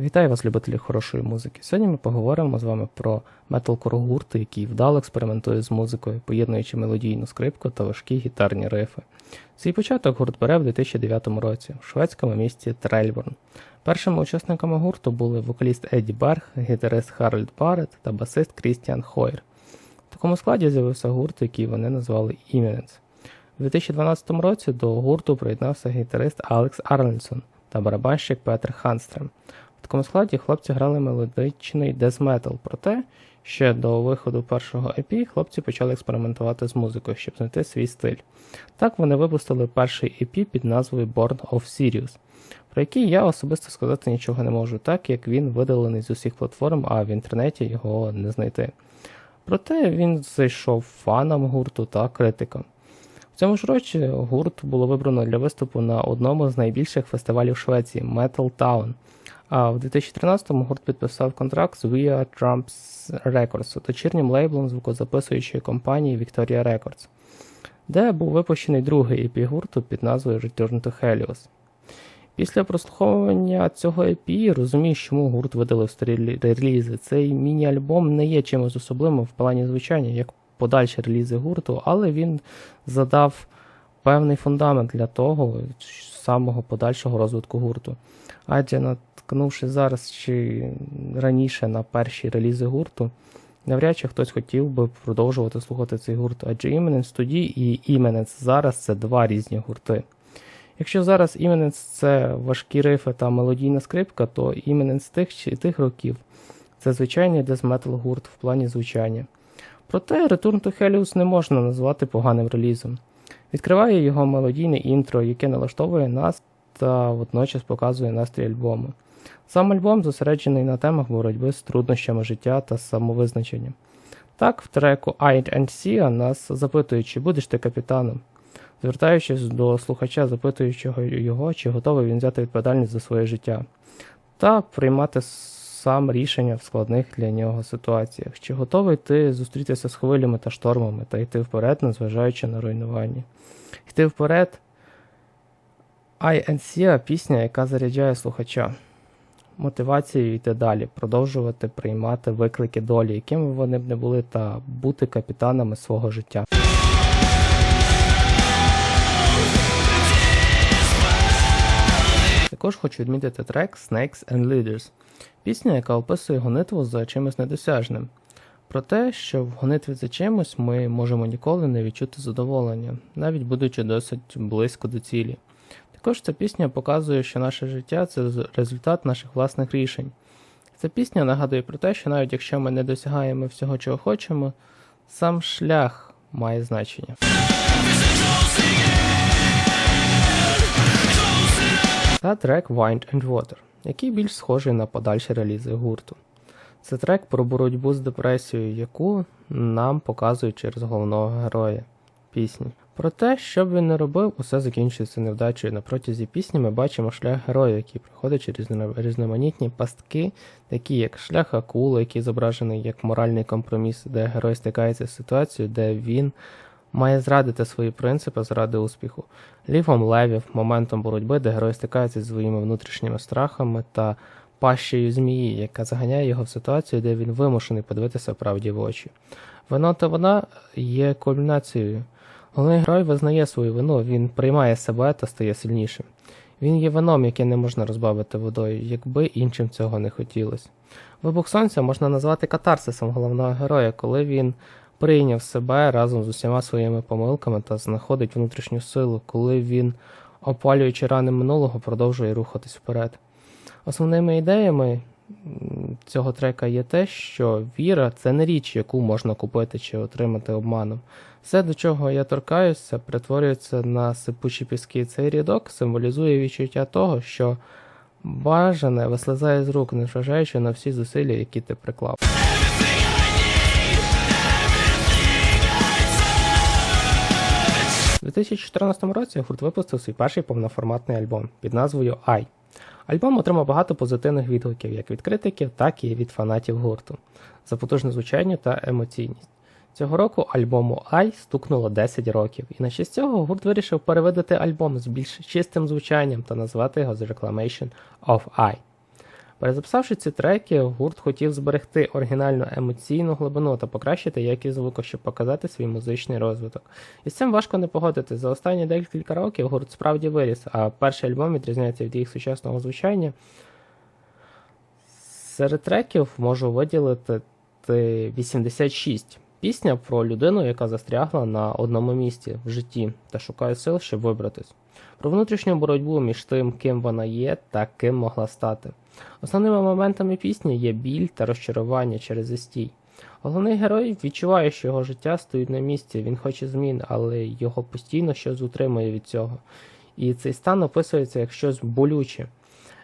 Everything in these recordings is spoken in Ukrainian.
Вітаю вас, любителі хорошої музики. Сьогодні ми поговоримо з вами про металкор гурти, який вдало експериментує з музикою, поєднуючи мелодійну скрипку та важкі гітарні рифи. Свій початок гурт бере в 2009 році в шведському місті Трельборн. Першими учасниками гурту були вокаліст Едді Берг, гітарист Харальд Барретт та басист Крістіан Хойер. В такому складі з'явився гурт, який вони назвали Imminence. У 2012 році до гурту приєднався гітарист Алекс Арлінсон та барабанщик Петр Ханстрем. Такому складі хлопці грали мелодичний дез-метал, проте ще до виходу першого EP хлопці почали експериментувати з музикою, щоб знайти свій стиль. Так вони випустили перший EP під назвою Born of Sirius, про який я особисто сказати нічого не можу, так як він видалений з усіх платформ, а в інтернеті його не знайти. Проте він зайшов фанам гурту та критикам. В цьому ж році гурт було вибрано для виступу на одному з найбільших фестивалів Швеції Metal Town. А в 2013-му гурт підписав контракт з Are Trumps Records, дочірнім лейблом звукозаписуючої компанії Victoria Records, де був випущений другий EP гурту під назвою Return to Helios. Після прослуховування цього EP розумієш, чому гурт видалив старі релізи. Цей міні-альбом не є чимось особливим в плані звучання, як подальші релізи гурту, але він задав певний фундамент для того самого подальшого розвитку гурту. Адже наткнувши зараз чи раніше на перші релізи гурту, навряд чи хтось хотів би продовжувати слухати цей гурт, адже Імененс тоді і Імененс зараз це два різні гурти. Якщо зараз Імененс це важкі рифи та мелодійна скрипка, то Імененс тих чи тих років це звичайний дезметал гурт в плані звучання. Проте Return to Helios не можна назвати поганим релізом. Відкриває його мелодійне інтро, яке налаштовує нас та водночас показує настрій альбому. Сам альбом зосереджений на темах боротьби з труднощами життя та самовизначення. Так, в треку I and Sia нас запитують, чи будеш ти капітаном, звертаючись до слухача, запитуючого його, чи готовий він взяти відповідальність за своє життя, та приймати сам рішення в складних для нього ситуаціях, чи готовий ти зустрітися з хвилями та штормами та йти вперед, незважаючи на руйнування. Йти вперед. I пісня, яка заряджає слухача. Мотивацією йти далі, продовжувати приймати виклики долі, якими вони б не були, та бути капітанами свого життя. Також хочу відмітити трек Snakes and Leaders, пісня, яка описує гонитву за чимось недосяжним. Про те, що в гонитві за чимось ми можемо ніколи не відчути задоволення, навіть будучи досить близько до цілі. Також ця пісня показує, що наше життя це результат наших власних рішень. Ця пісня нагадує про те, що навіть якщо ми не досягаємо всього, чого хочемо, сам шлях має значення. Та трек Wind and Water, який більш схожий на подальші релізи гурту. Це трек про боротьбу з депресією, яку нам показують через головного героя пісні. Про те, що б він не робив, усе закінчується невдачею. На протязі пісні ми бачимо шлях героя, який проходить через різноманітні пастки, такі як шлях акули, який зображений як моральний компроміс, де герой стикається з ситуацією, де він має зрадити свої принципи заради успіху. Лівом левів, моментом боротьби, де герой стикається зі своїми внутрішніми страхами та пащею змії, яка заганяє його в ситуацію, де він вимушений подивитися правді в очі. Вино та вона є кульмінацією. Головний герой визнає свою вину, він приймає себе та стає сильнішим. Він є вином, яке не можна розбавити водою, якби іншим цього не хотілося. Вибух сонця можна назвати катарсисом головного героя, коли він прийняв себе разом з усіма своїми помилками та знаходить внутрішню силу, коли він, опалюючи рани минулого, продовжує рухатись вперед. Основними ідеями цього трека є те, що віра це не річ, яку можна купити чи отримати обманом. Все, до чого я торкаюся, перетворюється на сипучі піски. Цей рядок символізує відчуття того, що бажане вислизає з рук, незважаючи на всі зусилля, які ти приклав. 2014 році гурт випустив свій перший повноформатний альбом під назвою I. Альбом отримав багато позитивних відгуків як від критиків, так і від фанатів гурту за потужне звучання та емоційність. Цього року альбому I стукнуло 10 років, і на честь цього гурт вирішив перевидати альбом з більш чистим звучанням та назвати його The Reclamation of I. Перезаписавши ці треки, гурт хотів зберегти оригінальну емоційну глибину та покращити якість звуку, щоб показати свій музичний розвиток. І з цим важко не погодити. За останні декілька років гурт справді виріс, а перший альбом відрізняється від їх сучасного звучання. Серед треків можу виділити 86. Пісня про людину, яка застрягла на одному місці в житті та шукає сил, щоб вибратись. Про внутрішню боротьбу між тим, ким вона є та ким могла стати. Основними моментами пісні є біль та розчарування через застій. Головний герой відчуває, що його життя стоїть на місці, він хоче змін, але його постійно щось утримує від цього. І цей стан описується як щось болюче.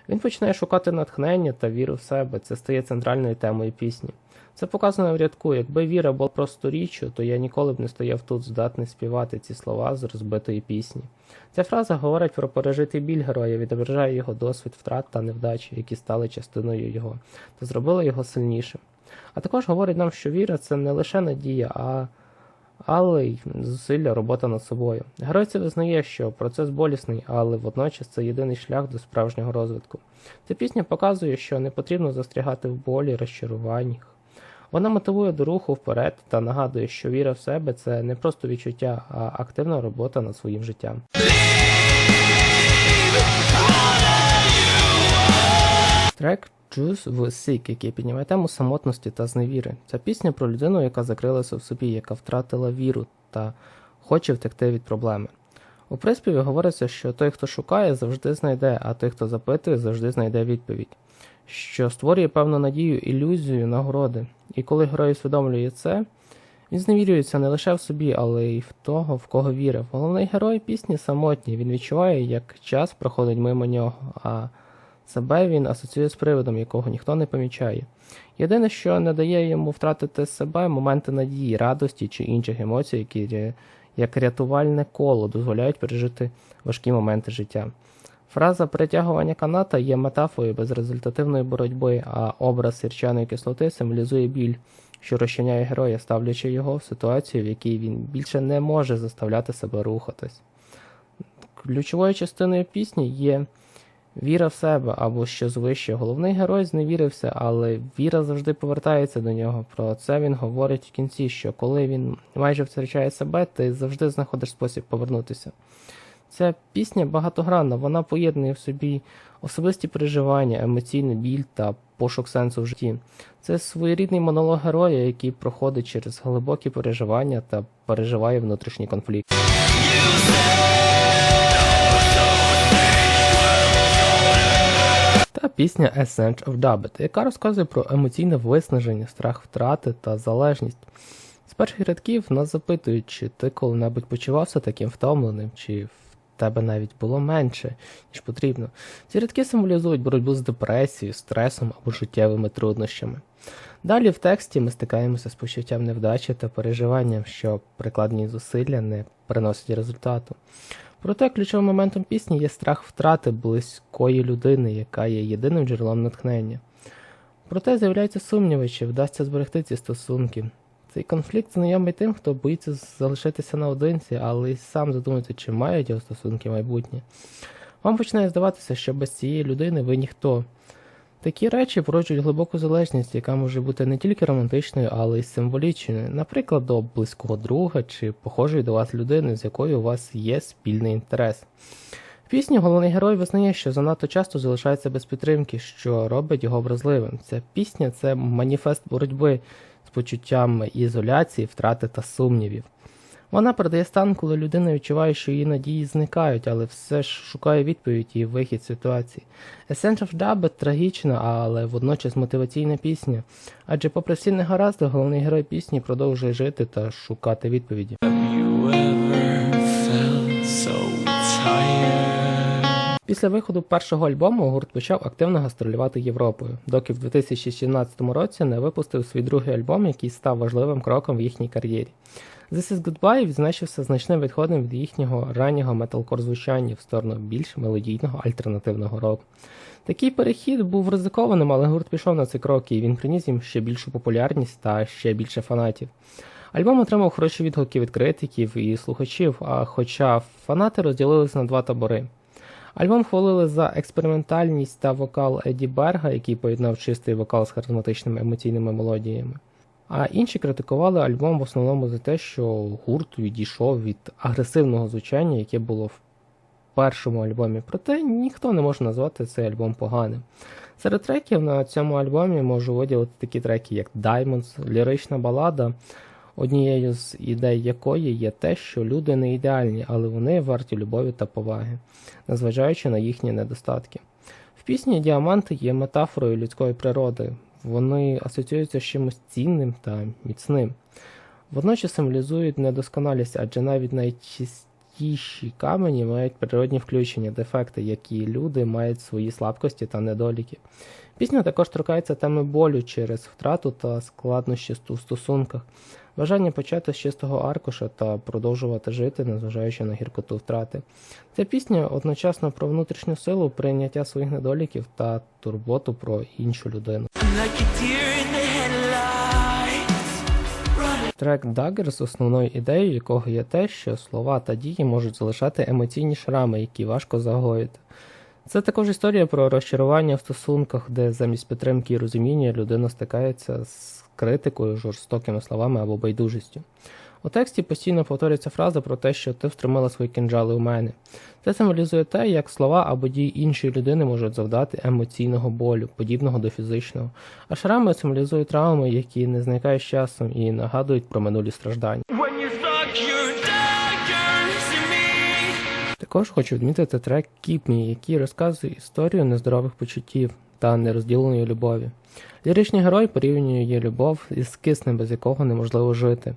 Він починає шукати натхнення та віру в себе. Це стає центральною темою пісні. Це показано в рядку. Якби віра була просто річчю, то я ніколи б не стояв тут, здатний співати ці слова з розбитої пісні. Ця фраза говорить про пережитий біль героя, відображає його досвід втрат та невдачі, які стали частиною його, та зробили його сильнішим. А також говорить нам, що віра це не лише надія, а але й зусилля, робота над собою. Герой це визнає, що процес болісний, але водночас це єдиний шлях до справжнього розвитку. Ця пісня показує, що не потрібно застрягати в болі, розчаруваннях. Вона мотивує до руху вперед та нагадує, що віра в себе це не просто відчуття, а активна робота над своїм життям. Трек Juice в Sick, який піднімає тему самотності та зневіри. Це пісня про людину, яка закрилася в собі, яка втратила віру та хоче втекти від проблеми. У приспіві говориться, що той, хто шукає, завжди знайде, а той, хто запитує, завжди знайде відповідь, що створює певну надію, ілюзію, нагороди. І коли герой усвідомлює це, він зневірюється не лише в собі, але й в того, в кого вірив. Головний герой пісні самотній, він відчуває, як час проходить мимо нього, а себе він асоціює з приводом, якого ніхто не помічає. Єдине, що не дає йому втратити себе моменти надії, радості чи інших емоцій, які як рятувальне коло дозволяють пережити важкі моменти життя. Фраза притягування каната є метафорою безрезультативної боротьби, а образ сірчаної кислоти символізує біль, що розчиняє героя, ставлячи його в ситуацію, в якій він більше не може заставляти себе рухатись. Ключовою частиною пісні є віра в себе або щось вище. Головний герой зневірився, але віра завжди повертається до нього. Про це він говорить в кінці, що коли він майже втрачає себе, ти завжди знаходиш спосіб повернутися. Ця пісня багатогранна, вона поєднує в собі особисті переживання, емоційний біль та пошук сенсу в житті. Це своєрідний монолог героя, який проходить через глибокі переживання та переживає внутрішній конфлікт. Та пісня Essence of Dubbed, яка розказує про емоційне виснаження, страх втрати та залежність. З перших рядків нас запитують, чи ти коли-небудь почувався таким втомленим, чи в тебе навіть було менше, ніж потрібно. Ці рядки символізують боротьбу з депресією, стресом або життєвими труднощами. Далі в тексті ми стикаємося з почуттям невдачі та переживанням, що прикладні зусилля не приносять результату. Проте ключовим моментом пісні є страх втрати близької людини, яка є єдиним джерелом натхнення. Проте з'являються сумніви, чи вдасться зберегти ці стосунки. Цей конфлікт знайомий тим, хто боїться залишитися наодинці, але й сам задумується, чи мають його стосунки майбутнє. Вам починає здаватися, що без цієї людини ви ніхто. Такі речі породжують глибоку залежність, яка може бути не тільки романтичною, але й символічною, наприклад, до близького друга чи похожої до вас людини, з якою у вас є спільний інтерес. В пісні головний герой визнає, що занадто часто залишається без підтримки, що робить його вразливим. Ця пісня це маніфест боротьби з почуттям ізоляції, втрати та сумнівів. Вона передає стан, коли людина відчуває, що її надії зникають, але все ж шукає відповідь і вихід з ситуації. Essence of Dub трагічна, але водночас мотиваційна пісня. Адже, попри всі негаразди, головний герой пісні продовжує жити та шукати відповіді. Після виходу першого альбому гурт почав активно гастролювати Європою, доки в 2017 році не випустив свій другий альбом, який став важливим кроком в їхній кар'єрі. This is Goodbye відзначився значним відходом від їхнього раннього металкор звучання в сторону більш мелодійного альтернативного року. Такий перехід був ризикованим, але гурт пішов на цей крок і він приніс їм ще більшу популярність та ще більше фанатів. Альбом отримав хороші відгуки від критиків і слухачів, а хоча фанати розділилися на два табори. Альбом хвалили за експериментальність та вокал Еді Берга, який поєднав чистий вокал з харизматичними емоційними мелодіями. А інші критикували альбом в основному за те, що гурт відійшов від агресивного звучання, яке було в першому альбомі. Проте ніхто не може назвати цей альбом поганим. Серед треків на цьому альбомі можу виділити такі треки, як Diamonds, лірична балада, однією з ідей якої є те, що люди не ідеальні, але вони варті любові та поваги, незважаючи на їхні недостатки. В пісні Діаманти є метафорою людської природи. Вони асоціюються з чимось цінним та міцним. Водночас символізують недосконалість, адже навіть найчистіші камені мають природні включення, дефекти, які люди мають свої слабкості та недоліки. Пісня також торкається теми болю через втрату та складнощі у стосунках, бажання почати з чистого аркуша та продовжувати жити, незважаючи на гіркоту втрати. Ця пісня одночасно про внутрішню силу, прийняття своїх недоліків та турботу про іншу людину. Трек Dagger з основною ідеєю якого є те, що слова та дії можуть залишати емоційні шрами, які важко загоїти. Це також історія про розчарування в стосунках, де замість підтримки і розуміння людина стикається з критикою, жорстокими словами або байдужістю. У тексті постійно повторюється фраза про те, що ти втримала свої кинджали у мене. Це символізує те, як слова або дії іншої людини можуть завдати емоційного болю, подібного до фізичного. А шрами символізують травми, які не зникають з часом і нагадують про минулі страждання. Також хочу відмітити трек Keep Me, який розказує історію нездорових почуттів та нерозділеної любові. Ліричний герой порівнює любов із киснем, без якого неможливо жити,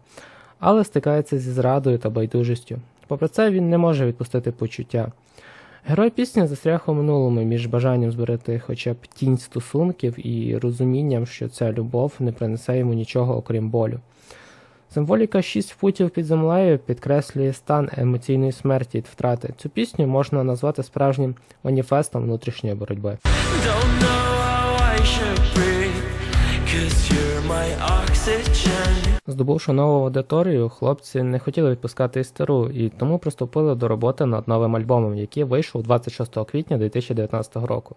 але стикається зі зрадою та байдужістю. Попри це, він не може відпустити почуття. Герой пісні застряг у минулому між бажанням зберегти хоча б тінь стосунків і розумінням, що ця любов не принесе йому нічого окрім болю. Символіка «Шість футів під землею підкреслює стан емоційної смерті від втрати. Цю пісню можна назвати справжнім маніфестом внутрішньої боротьби. Здобувши нову аудиторію, хлопці не хотіли відпускати і стару, і тому приступили до роботи над новим альбомом, який вийшов 26 квітня 2019 року.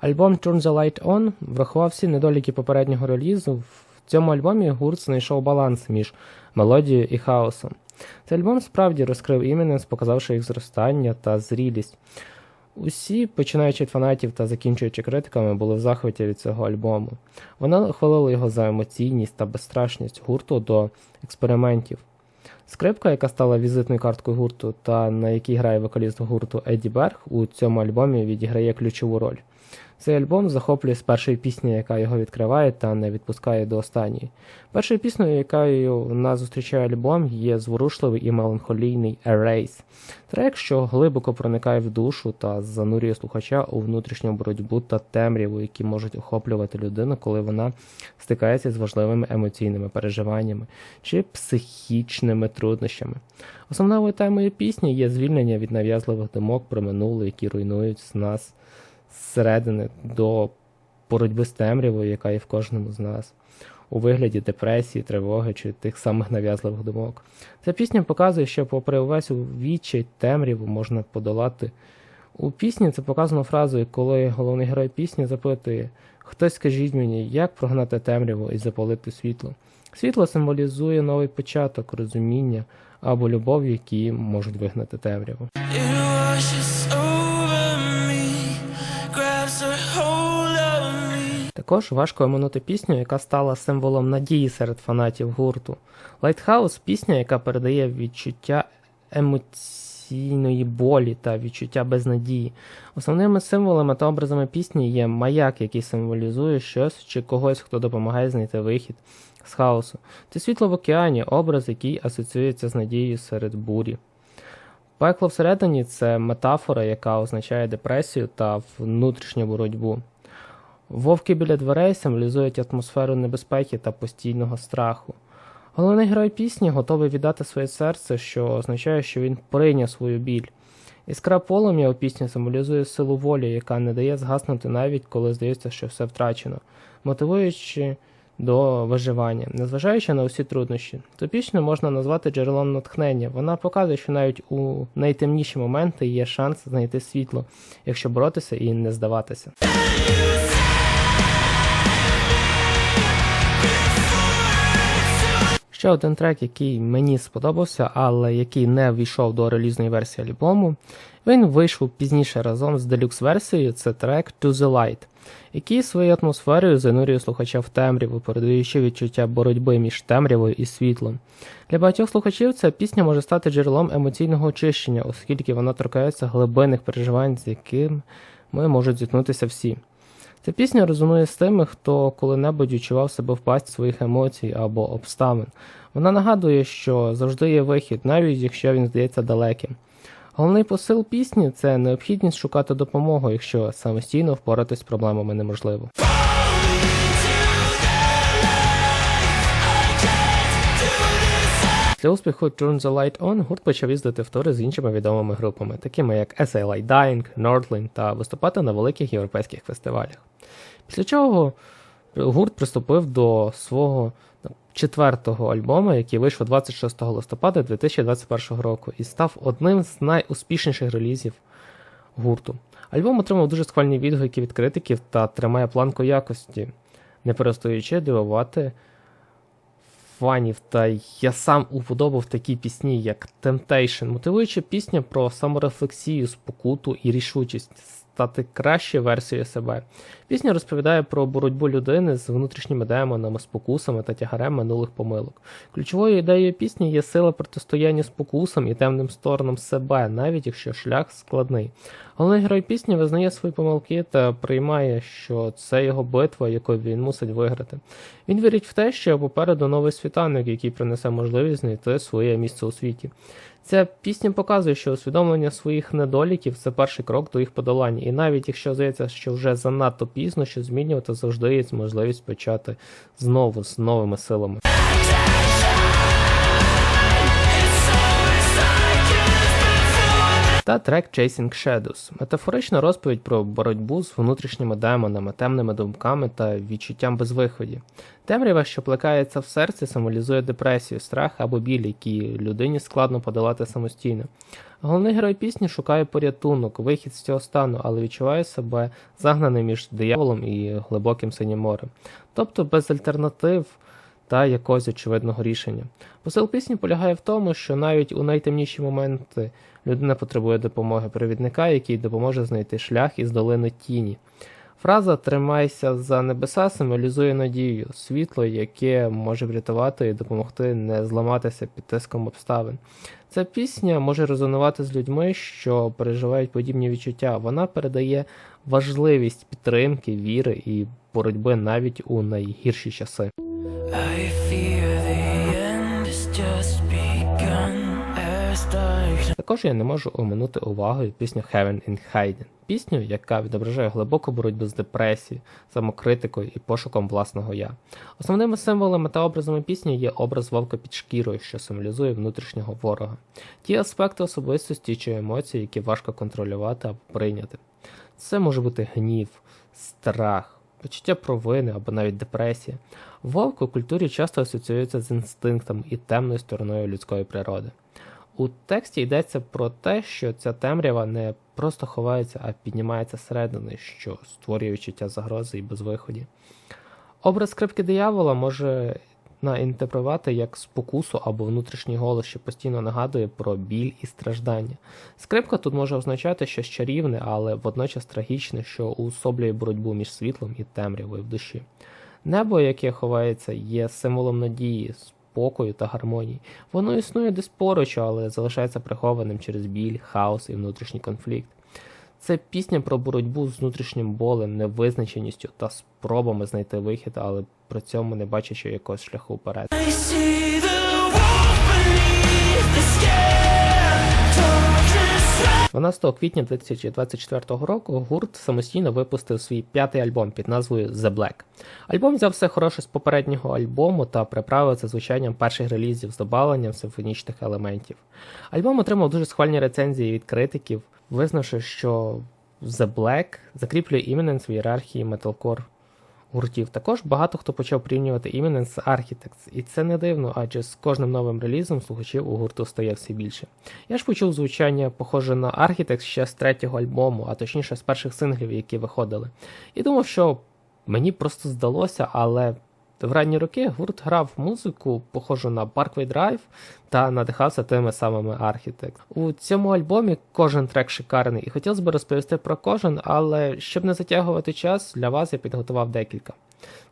Альбом Turn the Light On врахував всі недоліки попереднього релізу. Цьому альбомі гурт знайшов баланс між мелодією і хаосом. Цей альбом справді розкрив Іміненс, показавши їх зростання та зрілість. Усі, починаючи від фанатів та закінчуючи критиками, були в захваті від цього альбому. Вони хвалили його за емоційність та безстрашність гурту до експериментів. Скрипка, яка стала візитною карткою гурту та на якій грає вокаліст гурту Едді Берг, у цьому альбомі відіграє ключову роль. Цей альбом захоплює з першої пісні, яка його відкриває та не відпускає до останньої. Першою піснею, якою нас зустрічає альбом, є зворушливий і меланхолійний Erase. Трек, що глибоко проникає в душу та занурює слухача у внутрішню боротьбу та темряву, які можуть охоплювати людину, коли вона стикається з важливими емоційними переживаннями чи психічними труднощами. Основною темою пісні є звільнення від нав'язливих думок про минуле, які руйнують з нас зсередини до боротьби з темрявою, яка є в кожному з нас. У вигляді депресії, тривоги чи тих самих нав'язливих думок. Ця пісня показує, що, попри увесь відчай темряву можна подолати. У пісні це показано фразою, коли головний герой пісні запитує: Хтось скажіть мені, як прогнати темряву і запалити світло. Світло символізує новий початок, розуміння або любов, які можуть вигнати темряву. Також важко оминути пісню, яка стала символом надії серед фанатів гурту. Lighthouse – пісня, яка передає відчуття емоційної болі та відчуття безнадії. Основними символами та образами пісні є маяк, який символізує щось чи когось, хто допомагає знайти вихід з хаосу. Це світло в океані, образ, який асоціюється з надією серед бурі. Пекло всередині це метафора, яка означає депресію та внутрішню боротьбу. Вовки біля дверей символізують атмосферу небезпеки та постійного страху. Головний герой пісні готовий віддати своє серце, що означає, що він прийняв свою біль. Іскра полум'я у пісні символізує силу волі, яка не дає згаснути навіть коли здається, що все втрачено, мотивуючи до виживання, незважаючи на усі труднощі. Цю пісню можна назвати джерелом натхнення. Вона показує, що навіть у найтемніші моменти є шанс знайти світло, якщо боротися і не здаватися. Ще один трек, який мені сподобався, але який не ввійшов до релізної версії альбому. Він вийшов пізніше разом з делюкс-версією. Це трек To the Light, який своєю атмосферою занурює слухача в темряву, передаючи відчуття боротьби між темрявою і світлом. Для багатьох слухачів ця пісня може стати джерелом емоційного очищення, оскільки вона торкається глибинних переживань, з якими можуть зіткнутися всі. Ця пісня резонує з тими, хто коли-небудь відчував себе в пасті своїх емоцій або обставин. Вона нагадує, що завжди є вихід, навіть якщо він здається далеким. Головний посил пісні це необхідність шукати допомогу, якщо самостійно впоратись з проблемами неможливо. Для успіху Turn the Light On гурт почав їздити в тури з іншими відомими групами, такими як SA Light Dying, Nordling та виступати на великих європейських фестивалях. Після чого гурт приступив до свого четвертого альбому, який вийшов 26 листопада 2021 року, і став одним з найуспішніших релізів гурту. Альбом отримав дуже схвальні відгуки від критиків та тримає планку якості, не перестаючи дивувати фанів. Та я сам уподобав такі пісні, як Temptation, мотивуюча пісня про саморефлексію, спокуту і рішучість стати кращою версією себе. Пісня розповідає про боротьбу людини з внутрішніми демонами, спокусами та тягарем минулих помилок. Ключовою ідеєю пісні є сила протистояння спокусам і темним сторонам себе, навіть якщо шлях складний. Головний герой пісні визнає свої помилки та приймає, що це його битва, яку він мусить виграти. Він вірить в те, що попереду новий світанок, який принесе можливість знайти своє місце у світі. Ця пісня показує, що усвідомлення своїх недоліків це перший крок до їх подолання, і навіть якщо здається, що вже занадто пізно що змінювати, завжди є можливість почати знову з новими силами. Та трек Chasing Shadows метафорична розповідь про боротьбу з внутрішніми демонами, темними думками та відчуттям безвиході. Темрява, що плекається в серці, символізує депресію, страх або біль, які людині складно подолати самостійно. Головний герой пісні шукає порятунок, вихід з цього стану, але відчуває себе загнаним між дияволом і глибоким синім морем, тобто без альтернатив та якогось очевидного рішення. Посил пісні полягає в тому, що навіть у найтемніші моменти людина потребує допомоги провідника, який допоможе знайти шлях із долини тіні. Фраза Тримайся за небеса символізує надію, світло, яке може врятувати і допомогти не зламатися під тиском обставин. Ця пісня може резонувати з людьми, що переживають подібні відчуття. Вона передає важливість підтримки, віри і боротьби навіть у найгірші часи. Також я не можу оминути увагою пісню Heaven in Hiding, пісню, яка відображає глибоку боротьбу з депресією, самокритикою і пошуком власного я. Основними символами та образами пісні є образ вовка під шкірою, що символізує внутрішнього ворога, ті аспекти особистості чи емоції, які важко контролювати або прийняти. Це може бути гнів, страх, почуття провини або навіть депресія. Вовк у культурі часто асоціюється з інстинктом і темною стороною людської природи. У тексті йдеться про те, що ця темрява не просто ховається, а піднімається зсередини, що створює відчуття загрози і безвиході. Образ скрипки диявола може наінтерпретувати як спокусу або внутрішній голос, що постійно нагадує про біль і страждання. Скрипка тут може означати щось чарівне, але водночас трагічне, що уособлює боротьбу між світлом і темрявою в душі. Небо, яке ховається, є символом надії, спокою та гармонії. Воно існує десь поруч, але залишається прихованим через біль, хаос і внутрішній конфлікт. Це пісня про боротьбу з внутрішнім болем, невизначеністю та спробами знайти вихід, але при цьому не бачачи якогось шляху вперед. 12 квітня 2024 року гурт самостійно випустив свій п'ятий альбом під назвою The Black. Альбом взяв все хороше з попереднього альбому та приправив це звучанням перших релізів з добавленням симфонічних елементів. Альбом отримав дуже схвальні рецензії від критиків, визнавши, що The Black закріплює іміненс в ієрархії металкор гуртів. Також багато хто почав порівнювати іменно з Architects, і це не дивно, адже з кожним новим релізом слухачів у гурту стає все більше. Я ж почув звучання похоже на Architects ще з третього альбому, а точніше з перших синглів, які виходили. І думав, що мені просто здалося, але в ранні роки гурт грав музику, похожу на Parkway Drive, та надихався тими самими архітект. У цьому альбомі кожен трек шикарний, і хотілося б розповісти про кожен, але щоб не затягувати час, для вас я підготував декілька.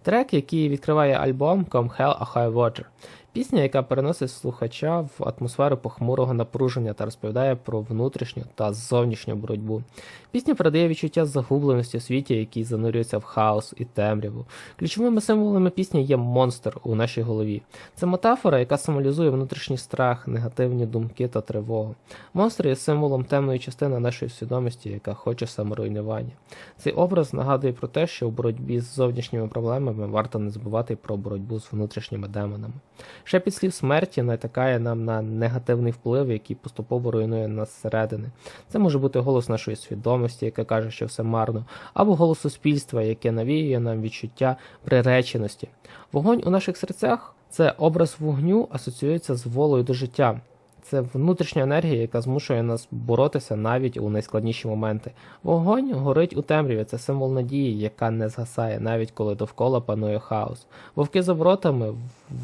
Трек, який відкриває альбом Come Hell a High Water. Пісня, яка переносить слухача в атмосферу похмурого напруження та розповідає про внутрішню та зовнішню боротьбу. Пісня передає відчуття загубленості у світі, який занурюється в хаос і темряву. Ключовими символами пісні є монстр у нашій голові. Це метафора, яка символізує внутрішній страх, негативні думки та тривогу. Монстр є символом темної частини нашої свідомості, яка хоче саморуйнування. Цей образ нагадує про те, що у боротьбі з зовнішніми проблемами варто не забувати про боротьбу з внутрішніми демонами. Ще під слів смерті натякає нам на негативний вплив, який поступово руйнує нас зсередини. Це може бути голос нашої свідомості, яка каже, що все марно, або голос суспільства, яке навіює нам відчуття приреченості. Вогонь у наших серцях це образ вогню асоціюється з волею до життя. Це внутрішня енергія, яка змушує нас боротися навіть у найскладніші моменти. Вогонь горить у темряві, це символ надії, яка не згасає, навіть коли довкола панує хаос. Вовки за воротами,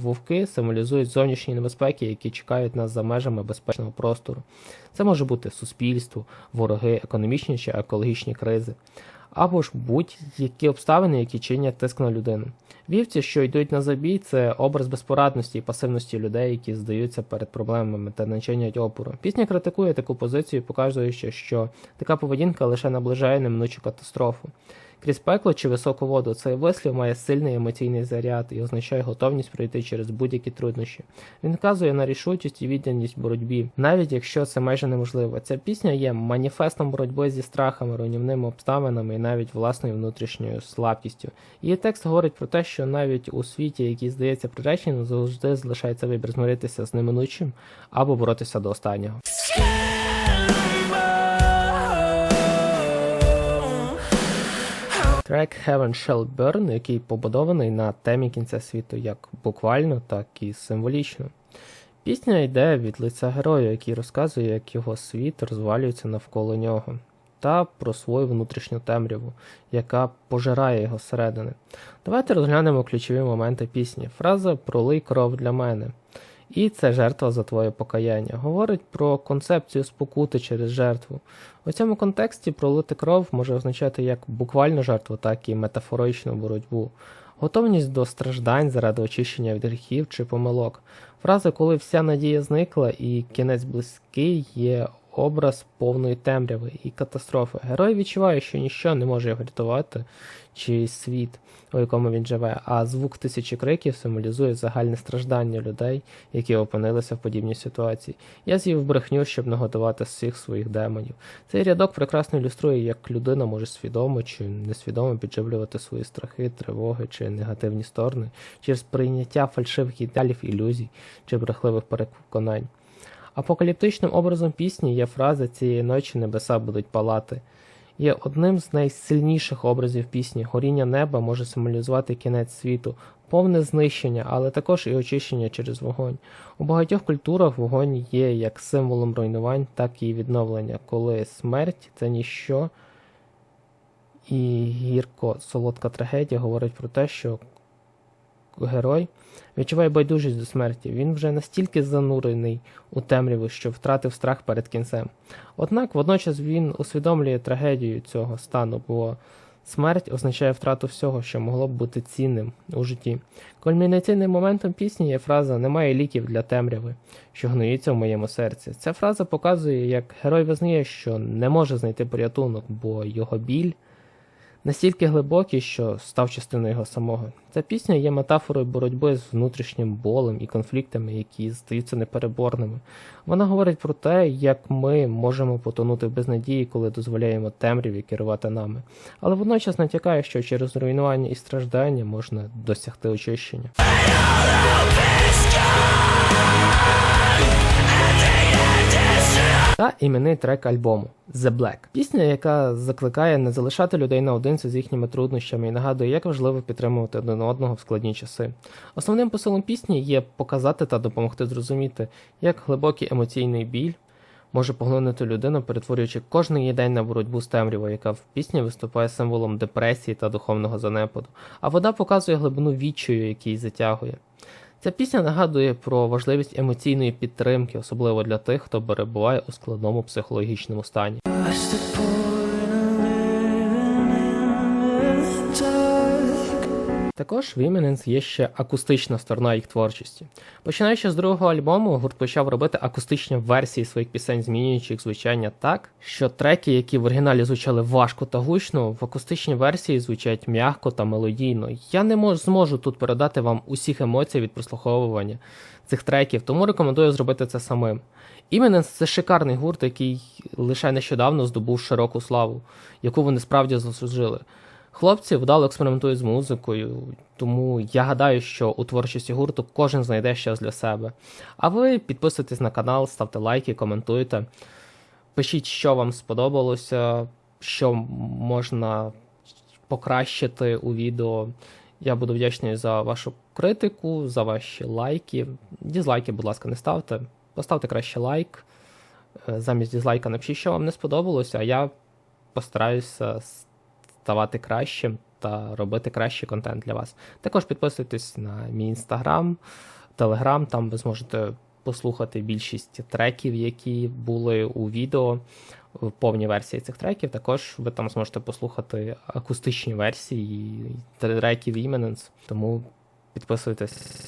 вовки символізують зовнішні небезпеки, які чекають нас за межами безпечного простору. Це може бути суспільство, вороги, економічні чи екологічні кризи. Або ж будь-які обставини, які чинять тиск на людину. Вівці, що йдуть на забій, це образ безпорадності і пасивності людей, які здаються перед проблемами та не чинять опору. Пісня критикує таку позицію, показуючи, що така поведінка лише наближає неминучу катастрофу. Крізь пекло чи високу воду цей вислів має сильний емоційний заряд і означає готовність пройти через будь-які труднощі. Він вказує на рішучість і відданість боротьбі, навіть якщо це майже неможливо. Ця пісня є маніфестом боротьби зі страхами, руйнівними обставинами і навіть власною внутрішньою слабкістю. Її текст говорить про те, що навіть у світі, який здається приреченим, завжди залишається вибір змиритися з неминучим або боротися до останнього. Трек Heaven Shall Burn, який побудований на темі кінця світу як буквально, так і символічно. Пісня йде від лиця героя, який розказує, як його світ розвалюється навколо нього, та про свою внутрішню темряву, яка пожирає його зсередини. Давайте розглянемо ключові моменти пісні. Фраза Пролий кров для мене. І це жертва за твоє покаяння. Говорить про концепцію спокути через жертву. У цьому контексті пролити кров може означати як буквальну жертву, так і метафоричну боротьбу. Готовність до страждань заради очищення від гріхів чи помилок. Фраза, коли вся надія зникла і кінець близький, є образ повної темряви і катастрофи. Герой відчуває, що ніщо не може його врятувати чи світ, у якому він живе, а звук тисячі криків символізує загальне страждання людей, які опинилися в подібній ситуації. Я з'їв брехню, щоб наготувати всіх своїх демонів. Цей рядок прекрасно ілюструє, як людина може свідомо чи несвідомо підживлювати свої страхи, тривоги чи негативні сторони через прийняття фальшивих ідеалів, ілюзій чи брехливих переконань. Апокаліптичним образом пісні є фраза цієї ночі небеса будуть палати. Є одним з найсильніших образів пісні. Горіння неба може символізувати кінець світу, повне знищення, але також і очищення через вогонь. У багатьох культурах вогонь є як символом руйнувань, так і відновлення, коли смерть це ніщо, і гірко солодка трагедія говорить про те, що герой відчуває байдужість до смерті. Він вже настільки занурений у темряву, що втратив страх перед кінцем. Однак водночас він усвідомлює трагедію цього стану, бо смерть означає втрату всього, що могло б бути цінним у житті. Кульмінаційним моментом пісні є фраза Немає ліків для темряви, що гноїться в моєму серці. Ця фраза показує, як герой визнає, що не може знайти порятунок, бо його біль настільки глибокий, що став частиною його самого. Ця пісня є метафорою боротьби з внутрішнім болем і конфліктами, які здаються непереборними. Вона говорить про те, як ми можемо потонути в безнадії, коли дозволяємо темряві керувати нами. Але водночас натякає, що через руйнування і страждання можна досягти очищення. Та іменний трек альбому The Black. Пісня, яка закликає не залишати людей наодинці з їхніми труднощами і нагадує, як важливо підтримувати один одного в складні часи. Основним посилом пісні є показати та допомогти зрозуміти, як глибокий емоційний біль може поглинути людину, перетворюючи кожен її день на боротьбу з темрявою, яка в пісні виступає символом депресії та духовного занепаду. А вода показує глибину відчаю, який затягує. Ця пісня нагадує про важливість емоційної підтримки, особливо для тих, хто перебуває у складному психологічному стані. Також в Imminence є ще акустична сторона їх творчості. Починаючи з другого альбому, гурт почав робити акустичні версії своїх пісень, змінюючи їх звучання так, що треки, які в оригіналі звучали важко та гучно, в акустичній версії звучать м'яко та мелодійно. Я не мож, зможу тут передати вам усіх емоцій від прослуховування цих треків, тому рекомендую зробити це самим. Imminence – це шикарний гурт, який лише нещодавно здобув широку славу, яку вони справді заслужили. Хлопці вдало експериментують з музикою, тому я гадаю, що у творчості гурту кожен знайде щось для себе. А ви підписуйтесь на канал, ставте лайки, коментуйте. Пишіть, що вам сподобалося, що можна покращити у відео. Я буду вдячний за вашу критику, за ваші лайки. Дізлайки, будь ласка, не ставте. Поставте краще лайк. Е, Замість дізлайка напишіть, що вам не сподобалося, а я постараюся ставати кращим та робити кращий контент для вас. Також підписуйтесь на мій інстаграм, телеграм, там ви зможете послухати більшість треків, які були у відео в повній версії цих треків. Також ви там зможете послухати акустичні версії треків Imminence. Тому підписуйтесь